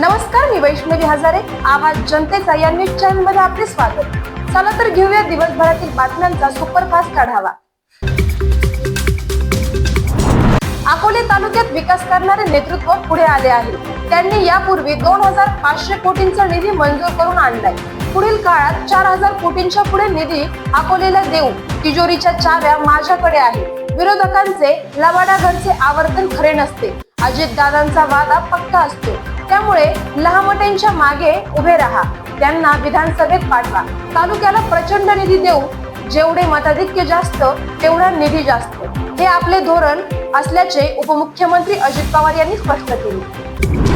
नमस्कार मी वैष्णवी हजारे. आवाज जनतेचा या न्यूज चॅनलमध्ये आपले स्वागत. चला तर घेऊया दिवसभरातील बातम्यांचा सुपरफास्ट आढावा अकोले तालुक्यात विकास करणारे नेतृत्व पुढे आले आहे. त्यांनी यापूर्वी दोन हजार पाचशे कोटींचा निधी मंजूर करून आणलाय. पुढील काळात चार हजार कोटींच्या पुढे निधी अकोलेला देऊ तिजोरीच्या चाव्या माझ्याकडे आहे. विरोधकांचे लवाडा घरचे आवर्तन खरे नसते. अजितदादांचा वादा पक्का असतो. त्यामुळे लहामट्यांच्या मागे उभे राहा. त्यांना विधानसभेत पाठवा. तालुक्याला प्रचंड निधी देऊ जेवढे मताधिक्य जास्त तेवढा निधी जास्त. हे आपले धोरण असल्याचे उपमुख्यमंत्री अजित पवार यांनी स्पष्ट केले.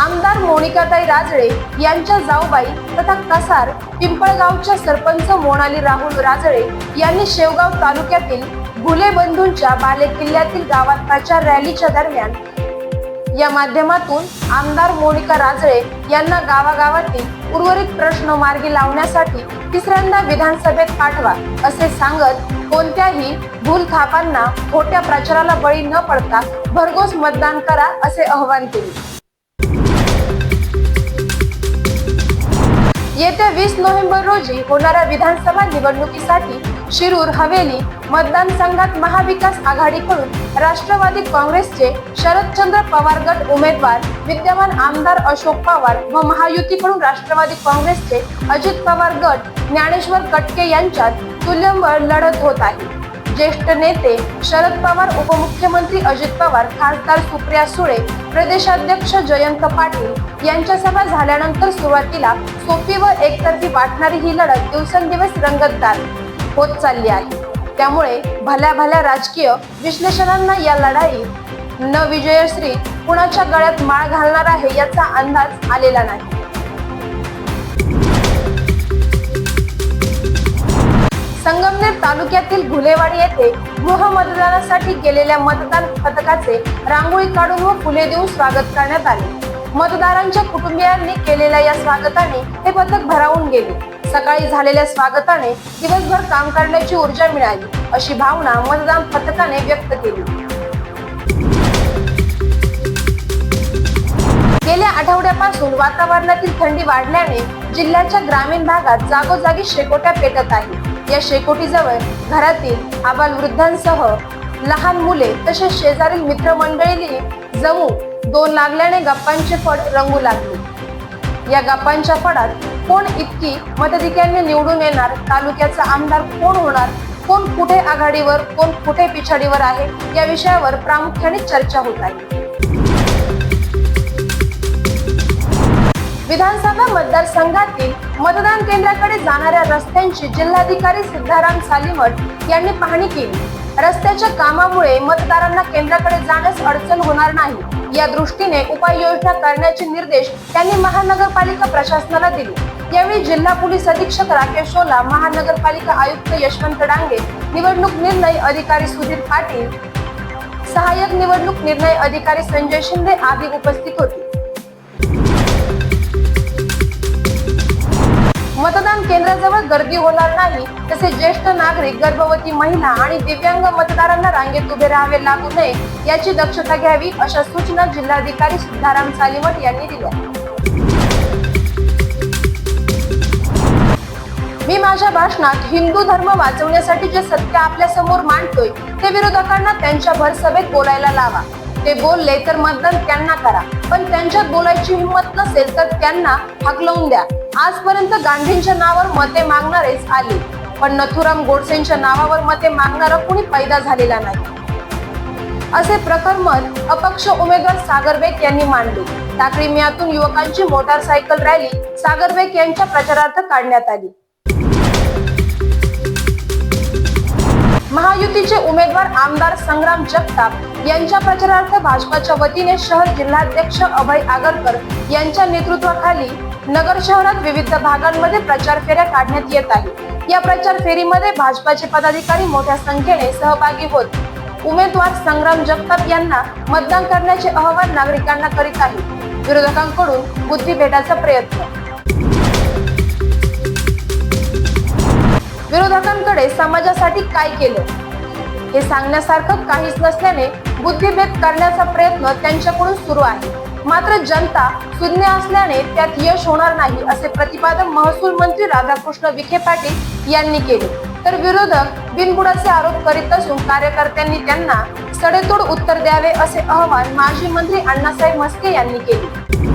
आमदार मोनिकाताई राजळे यांच्या जाऊबाई तथा कसार पिंपळगावच्या सरपंच मोनाली राहुल राजळे यांनी शेवगाव तालुक्यातील भुले बंधूंच्या बाले किल्ल्यातील गावात प्रचार रॅलीच्या दरम्यान या माध्यमातून आमदार मोनिका राजळे यांना गावागावातील उर्वरित प्रश्न मार्गी लावण्यासाठी तिसऱ्यांदा विधानसभेत पाठवा असे सांगत कोणत्याही भूलथापांना खोट्या प्रचाराला बळी न पडता भरघोस मतदान करा असे आवाहन केले. येत्या वीस नोव्हेंबर रोजी होणाऱ्या विधानसभा निवडणुकीसाठी शिरूर हवेली मतदान संघात महाविकास आघाडीकडून राष्ट्रवादी काँग्रेसचे शरदचंद्र पवार गट उमेदवार विद्यमान आमदार अशोक पवार व महायुतीकडून राष्ट्रवादी काँग्रेसचे अजित पवार गट ज्ञानेश्वर कटके यांच्यात तुल्यबळ लढत होत आहे. ज्येष्ठ नेते शरद पवार उपमुख्यमंत्री अजित पवार खासदार सुप्रिया सुळे प्रदेशाध्यक्ष जयंत पाटील यांच्या सभा झाल्यानंतर सुरुवातीला सोपी व एकतर्फी वाटणारी ही लढत दिवसेंदिवस रंगतदार होत चालली आहे. त्यामुळे भल्या भल्या राजकीय विश्लेषणांना या लढाईत न विजयश्री कुणाच्या गळ्यात माळ घालणार आहे याचा अंदाज आलेला नाही. संगमनेर तालुक्यातील घुलेवाडी येथे गृह मतदानासाठी गेलेल्या मतदान पथकाचे रांगोळी काढून व फुले देऊन स्वागत करण्यात आले. मतदारांच्या कुटुंबियांनी केलेल्या या स्वागताने हे पथक भरावून गेले. सकाळी झालेल्या स्वागताने दिवसभर काम करण्याची ऊर्जा मिळाली अशी भावना मतदान पथकाने व्यक्त केली. गेल्या आठवड्यापासून वातावरणातील थंडी वाढल्याने जिल्ह्याच्या ग्रामीण भागात जागोजागी शेकोट्या पेटत आहे या शेकोटीजवळ घरातील आबाल वृद्धांसह लहान मुले तसेच शेजारील मित्रमंडळी जमू दोन लागल्याने गप्पांचे फड रंगू लागले. या गप्पांच्या फडात कोण इतकी मताधिक्याने निवडून येणार? तालुक्याचा आमदार कोण होणार? कोण कुठे आघाडीवर कोण कुठे पिछाडीवर आहे? या विषयावर प्रामुख्याने चर्चा होत आहे. विधानसभा मतदारसंघातील मतदान केंद्राकडे जाणाऱ्या रस्त्यांची जिल्हाधिकारी सिद्धाराम सालीमठ यांनी पाहणी केली. रस्त्याच्या कामामुळे मतदारांना केंद्राकडे जाण्यास अडचण होणार नाही. या दृष्टीने उपाययोजना करण्याचे निर्देश त्यांनी महानगरपालिका प्रशासनाला दिले. यावेळी जिल्हा पोलीस अधीक्षक राकेश ओला महानगरपालिका आयुक्त यशवंत डांगे निवडणूक निर्णय अधिकारी सुधीर पाटील सहाय्यक निवडणूक निर्णय अधिकारी संजय शिंदे आदी उपस्थित होते. केंद्राजवळ गर्दी होणार नाही तसेच ज्येष्ठ नागरिक गर्भवती महिला आणि दिव्यांग मतदारांना रांगेत उभे राहावे लागू नये याची दक्षता घ्यावी अशा सूचना जिल्हाधिकारी सिद्धाराम सालिमठ यांनी दिल्या. मी माझ्या भाषणात हिंदू धर्म वाचवण्यासाठी जे सत्य आपल्यासमोर मांडतोय ते विरोधकांना त्यांच्या भरसभेत बोलायला लावा. ते बोलले तर मतदान त्यांना करा पण त्यांच्यात बोलायची हिंमत नसेल तर त्यांना हकलवून द्या. आजपर्यंत गांधींच्या नावावर मते मागणारेच आले पण नथुराम गोडसेंच्या नावावर मते मागणारा कुणी पैदा झालेला नाही. असे प्रखर मत अपक्ष उमेदवार सागर बेग यांनी मांडले. टाकळी मियातून युवकांची मोटारसायकल रॅली सागर बेग यांच्या प्रचारार्थ काढण्यात आली. महायुतीचे उमेदवार आमदार संग्राम जगताप यांच्या प्रचारार्थ भाजपाच्या वतीने शहर जिल्हाध्यक्ष अभय आगरकर यांच्या नेतृत्वाखाली नगर शहरात विविध भागांमध्ये प्रचार फेऱ्या काढण्यात येत आहे या प्रचार फेरीमध्ये भाजपाचे पदाधिकारी मोठ्या संख्येने सहभागी होत उमेदवार संग्राम जगताप यांना मतदान करण्याचे आवाहन नागरिकांना करीत आहे विरोधकांकडून बुद्धिभेटाचा प्रयत्न विरोधकांकडे समाजासाठी काय केलं? हे सांगण्यासारखं काहीच नसल्याने बुद्धिभेद करण्याचा प्रयत्न त्यांच्याकडून सुरू आहे. मात्र जनता शून्य असल्याने त्यात यश होणार नाही असे प्रतिपादन महसूल मंत्री राधाकृष्ण विखे पाटील यांनी केले. तर विरोधक बिनबुडाचे आरोप करीत असून कार्यकर्त्यांनी त्यांना सडेतोड उत्तर द्यावे असे अहवाल माजी मंत्री अण्णासाहेब मस्के यांनी केले.